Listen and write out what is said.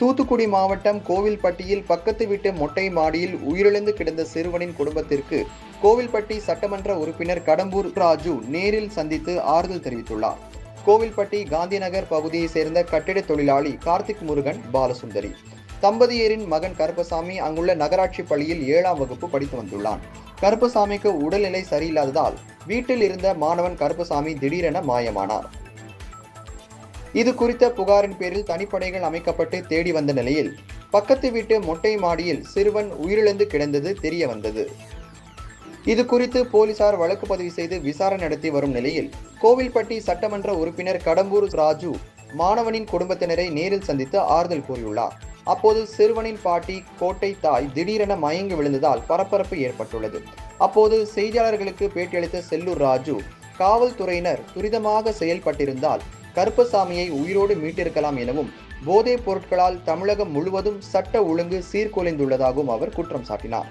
தூத்துக்குடி மாவட்டம் கோவில்பட்டியில் பக்கத்து வீட்டு மொட்டை மாடியில் உயிரிழந்து கிடந்த சிறுவனின் குடும்பத்திற்கு கோவில்பட்டி சட்டமன்ற உறுப்பினர் கடம்பூர் ராஜு நேரில் சந்தித்து ஆறுதல் தெரிவித்துள்ளார். கோவில்பட்டி காந்திநகர் பகுதியைச் சேர்ந்த கட்டிட தொழிலாளி கார்த்திக் முருகன் பாலசுந்தரி. தம்பதியரின் மகன் கருப்பசாமி அங்குள்ள நகராட்சி பள்ளியில் ஏழாம் வகுப்பு படித்து வந்துள்ளான். கருப்பசாமிக்கு உடல்நிலை சரியில்லாததால் வீட்டில் இருந்த மாணவன் கருப்பசாமி திடீரென மாயமானார். இது குறித்த புகாரின் பேரில் தனிப்படைகள் அமைக்கப்பட்டு தேடி வந்த நிலையில் பக்கத்து வீட்டு மொட்டை மாடியில் சிறுவன் உயிரிழந்து கிடந்தது தெரிய வந்தது. இது குறித்து போலீசார் வழக்கு பதிவு செய்து விசாரணை நடத்தி வரும் நிலையில் கோவில்பட்டி சட்டமன்ற உறுப்பினர் கடம்பூர் ராஜு மாணவனின் குடும்பத்தினரை நேரில் சந்தித்து ஆறுதல் கூறியுள்ளார். அப்போது சிறுவனின் பாட்டி கோட்டை தாய் திடீரென மயங்கி விழுந்ததால் பரபரப்பு ஏற்பட்டுள்ளது. அப்போது செய்தியாளர்களுக்கு பேட்டியளித்த செல்லூர் ராஜு காவல்துறையினர் துரிதமாக செயல்பட்டிருந்தால் கருப்பசாமியை உயிரோடு மீட்டிருக்கலாம் எனவும் போதைப் பொருட்களால் தமிழகம் முழுவதும் சட்ட ஒழுங்கு சீர்குலைந்துள்ளதாகவும் அவர் குற்றம் சாட்டினார்.